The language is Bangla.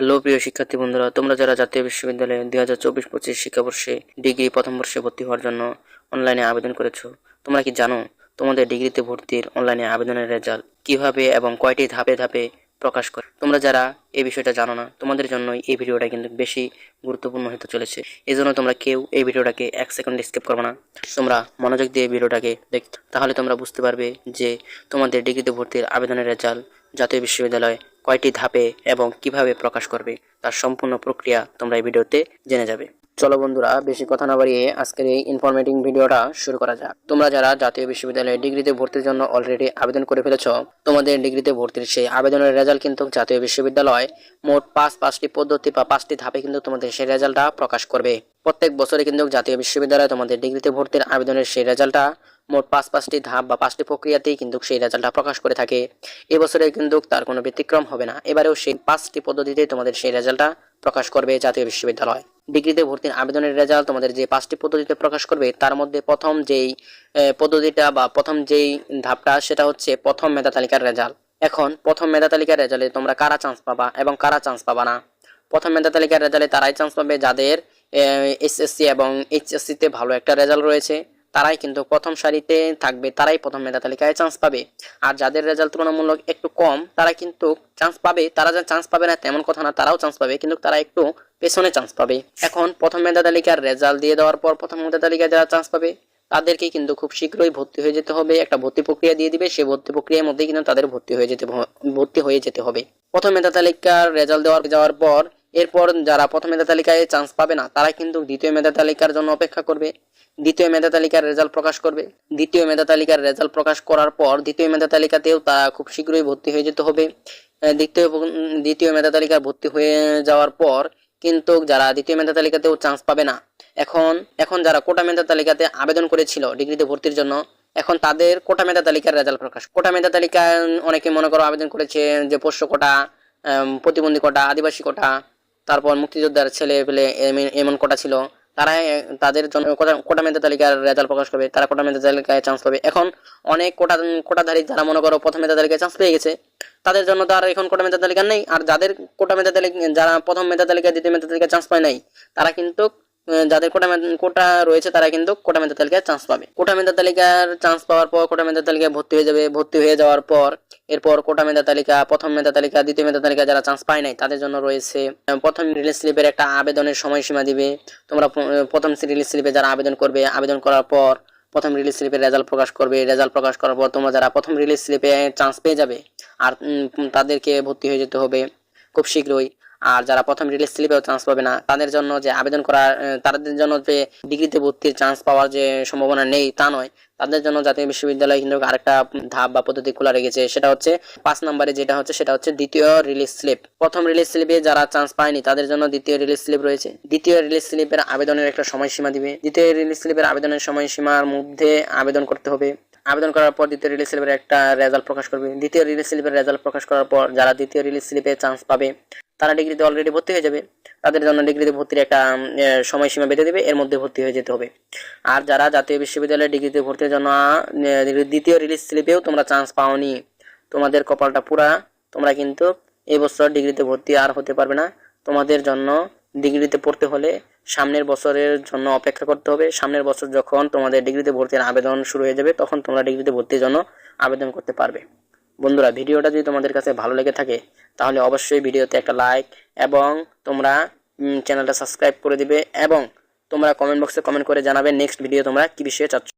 হ্যালো প্রিয় শিক্ষার্থী বন্ধুরা, তোমরা যারা জাতীয় বিশ্ববিদ্যালয়ে দুই হাজার চব্বিশ পঁচিশ শিক্ষাবর্ষে ডিগ্রি প্রথম বর্ষে ভর্তি হওয়ার জন্য অনলাইনে আবেদন করেছ, তোমরা কি জানো তোমাদের ডিগ্রিতে ভর্তির অনলাইনে আবেদনের রেজাল্ট কীভাবে এবং কয়টি ধাপে ধাপে প্রকাশ করে? তোমরা যারা এই বিষয়টা জানো না, তোমাদের জন্যই এই ভিডিওটা কিন্তু বেশি গুরুত্বপূর্ণ হতে চলেছে। এই জন্য তোমরা কেউ এই ভিডিওটাকে এক সেকেন্ড স্কিপ করবে না। তোমরা মনোযোগ দিয়ে ভিডিওটাকে দেখ, তাহলে তোমরা বুঝতে পারবে যে তোমাদের ডিগ্রিতে ভর্তির আবেদনের রেজাল্ট জাতীয় বিশ্ববিদ্যালয় কয়টি ধাপে এবং কীভাবে প্রকাশ করবে, তার সম্পূর্ণ প্রক্রিয়া তোমরা এই ভিডিওতে জেনে যাবে। চলো বন্ধুরা, বেশি কথা না বাড়িয়ে আজকের এই ইনফরমেটিং ভিডিওটা শুরু করা যাক। তোমরা যারা জাতীয় বিশ্ববিদ্যালয়ে ডিগ্রিতে ভর্তির জন্য অলরেডি আবেদন করে ফেলেছ, তোমাদের ডিগ্রিতে ভর্তির সেই আবেদনের রেজাল্ট কিন্তু জাতীয় বিশ্ববিদ্যালয় মোট পাঁচ, পাঁচটি পদ্ধতি বা পাঁচটি ধাপে কিন্তু তোমাদের সেই রেজাল্টটা প্রকাশ করবে। প্রত্যেক বছরে কিন্তু জাতীয় বিশ্ববিদ্যালয় তোমাদের ডিগ্রিতে ভর্তির আবেদনের সেই রেজাল্টটা মোট পাঁচ পাঁচটি ধাপ বা পাঁচটি প্রক্রিয়াতেই কিন্তু সেই রেজাল্টটা প্রকাশ করে থাকে। এবছরে কিন্তু তার কোনো ব্যতিক্রম হবে না। এবারেও সেই পাঁচটি পদ্ধতিতে তোমাদের সেই রেজাল্টটা প্রকাশ করবে জাতীয় বিশ্ববিদ্যালয়। ডিগ্রিতে ভর্তির আবেদনের রেজাল্ট তোমাদের যে পাঁচটি পদ্ধতিতে প্রকাশ করবে, তার মধ্যে প্রথম যেই পদ্ধতিটা বা প্রথম যেই ধাপটা, সেটা হচ্ছে প্রথম মেধা তালিকার রেজাল্ট। এখন প্রথম মেধা তালিকার রেজাল্টে তোমরা কারা চান্স পাবা এবং কারা চান্স পাবা না? প্রথম মেধা তালিকার রেজাল্টে তারাই চান্স পাবে যাদের এসএসসি এবং এইচএসসিতে ভালো একটা রেজাল্ট রয়েছে। তারাই কিন্তু প্রথম সারিতে থাকবে, তারাই প্রথম মেধা তালিকায় চান্স পাবে। আর যাদের রেজাল্ট তুলনামূলক একটু কম, তারা কিন্তু চান্স পাবে, তারা যা চান্স পাবে না তেমন কথা না, তারাও চান্স পাবে, কিন্তু তারা একটু পেছনে চান্স পাবে। এখন প্রথম মেধা তালিকার রেজাল্ট দিয়ে দেওয়ার পর প্রথম মেধা তালিকায় যারা চান্স পাবে, তাদেরকে কিন্তু খুব শীঘ্রই ভর্তি হয়ে যেতে হবে। একটা ভর্তি প্রক্রিয়া দিয়ে দিবে সেই ভর্তি প্রক্রিয়ার মধ্যেই কিন্তু তাদের ভর্তি হয়ে যেতে ভর্তি হয়ে যেতে হবে। প্রথম মেধা তালিকার রেজাল্ট দেওয়ার যাওয়ার পর এরপর যারা প্রথম মেধা তালিকায় চান্স পাবে না তারা কিন্তু দ্বিতীয় মেধা তালিকার জন্য অপেক্ষা করবে। দ্বিতীয় মেধা তালিকার রেজাল্ট প্রকাশ করবে। দ্বিতীয় মেধা তালিকার রেজাল্ট প্রকাশ করার পর দ্বিতীয় মেধা তালিকাতেও তারা খুব শীঘ্রই ভর্তি হয়ে যেতে হবে। দ্বিতীয় দ্বিতীয় মেধা তালিকায় ভর্তি হয়ে যাওয়ার পর কিন্তু যারা দ্বিতীয় মেধা তালিকাতেও চান্স পাবে না, এখন এখন যারা কোটা মেধা তালিকাতে আবেদন করেছিল ডিগ্রিতে ভর্তির জন্য, এখন তাদের কোটা মেধা তালিকার রেজাল্ট প্রকাশ। কোটা মেধা তালিকায় অনেকে মনে করো আবেদন করেছে যে পোষ্য কোটা প্রতিবন্ধী কোটা, আদিবাসী কোটা তারপর মুক্তিযোদ্ধার ছেলে পেলে এমন- কোটা ছিল। তারা, তাদের জন্য কোটা- মেধা তালিকার রেজাল্ট প্রকাশ করবে। তারা কোটা মেধা তালিকায় চান্স পাবে। এখন অনেক কোটা, কোটাধারী যারা মনে করো প্রথম মেধা তালিকায় চান্স পেয়ে গেছে, তাদের জন্য তো আর এখন কোটা মেধা তালিকা নেই। আর যাদের কোটা মেধা তালিকা, যারা প্রথম মেধা তালিকা দ্বিতীয় মেধা তালিকায় চান্স পায় নাই, তারা কিন্তু যাদের কোটা কোটা রয়েছে, তারা কিন্তু কোটা মেধা তালিকায় চান্স পাবে। কোটা মেধা তালিকার চান্স পাওয়ার পর, কোটা মেধা তালিকায় ভর্তি হয়ে যাবে। ভর্তি হয়ে যাওয়ার পর এরপর কোটা মেধা তালিকা, প্রথম মেধা তালিকা, দ্বিতীয় মেধা তালিকা যারা চান্স পায় নাই, তাদের জন্য রয়েছে প্রথম রিলিজ স্লিপের একটা আবেদনের সময়সীমা দিবে। তোমরা প্রথম রিলিজ স্লিপে যারা আবেদন করবে, আবেদন করার পর প্রথম রিলিজ স্লিপের রেজাল্ট প্রকাশ করবে। রেজাল্ট প্রকাশ করার পর তোমরা যারা প্রথম রিলিজ স্লিপে চান্স পেয়ে যাবে, আর তাদেরকে ভর্তি হয়ে যেতে হবে খুব শীঘ্রই। আর যারা প্রথম রিলিজ স্লিপেও চান্স পাবে না, তাদের জন্য যে আবেদন করার তাদের জন্য যে ডিগ্রিতে ভর্তির চান্স পাওয়ার যে সম্ভাবনা নেই তা নয়, তাদের জন্য জাতীয় বিশ্ববিদ্যালয় কিন্তু আরেকটা ধাপ বা পদ্ধতি খোলা রেখেছে, সেটা হচ্ছে পাঁচ নম্বরে যেটা হচ্ছে, সেটা হচ্ছে দ্বিতীয় রিলিজ স্লিপ প্রথম রিলিজ স্লিপে যারা চান্স পায়নি, তাদের জন্য দ্বিতীয় রিলিজ স্লিপ রয়েছে। দ্বিতীয় রিলিজ স্লিপের আবেদনের একটা সময়সীমা দিবে। দ্বিতীয় রিলিজ স্লিপের আবেদনের সময়সীমার মধ্যে আবেদন করতে হবে। আবেদন করার পর দ্বিতীয় রিলিজ স্লিপের একটা রেজাল্ট প্রকাশ করবে। দ্বিতীয় রিলিজ স্লিপের রেজাল্ট প্রকাশ করার পর যারা দ্বিতীয় রিলিজ স্লিপে চান্স পাবে তারা ডিগ্রিতে অলরেডি ভর্তি হয়ে যাবে। তাদের জন্য ডিগ্রিতে ভর্তির একটা সময়সীমা বেঁধে দেবে, এর মধ্যে ভর্তি হয়ে যেতে হবে। আর যারা জাতীয় বিশ্ববিদ্যালয়ে ডিগ্রিতে ভর্তির জন্য দ্বিতীয় রিলিজ স্লিপেও তোমরা চান্স পাওনি। তোমাদের কপালটা পুরা, তোমরা কিন্তু এই বছর ডিগ্রিতে ভর্তি আর হতে পারবে না। তোমাদের জন্য ডিগ্রিতে পড়তে হলে সামনের বছরের জন্য অপেক্ষা করতে হবে। সামনের বছর যখন তোমাদের ডিগ্রিতে ভর্তির আবেদন শুরু হয়ে যাবে, তখন তোমরা ডিগ্রিতে ভর্তির জন্য আবেদন করতে পারবে। বন্ধুরা, ভিডিওটা যদি তোমাদের কাছে ভালো লেগে থাকে, তাহলে অবশ্যই ভিডিওতে একটা লাইক এবং তোমরা চ্যানেলটা সাবস্ক্রাইব করে দিবে এবং তোমরা কমেন্ট বক্সে কমেন্ট করে জানাবে নেক্সট ভিডিও তোমরা কী বিষয়ে চাচ্ছ।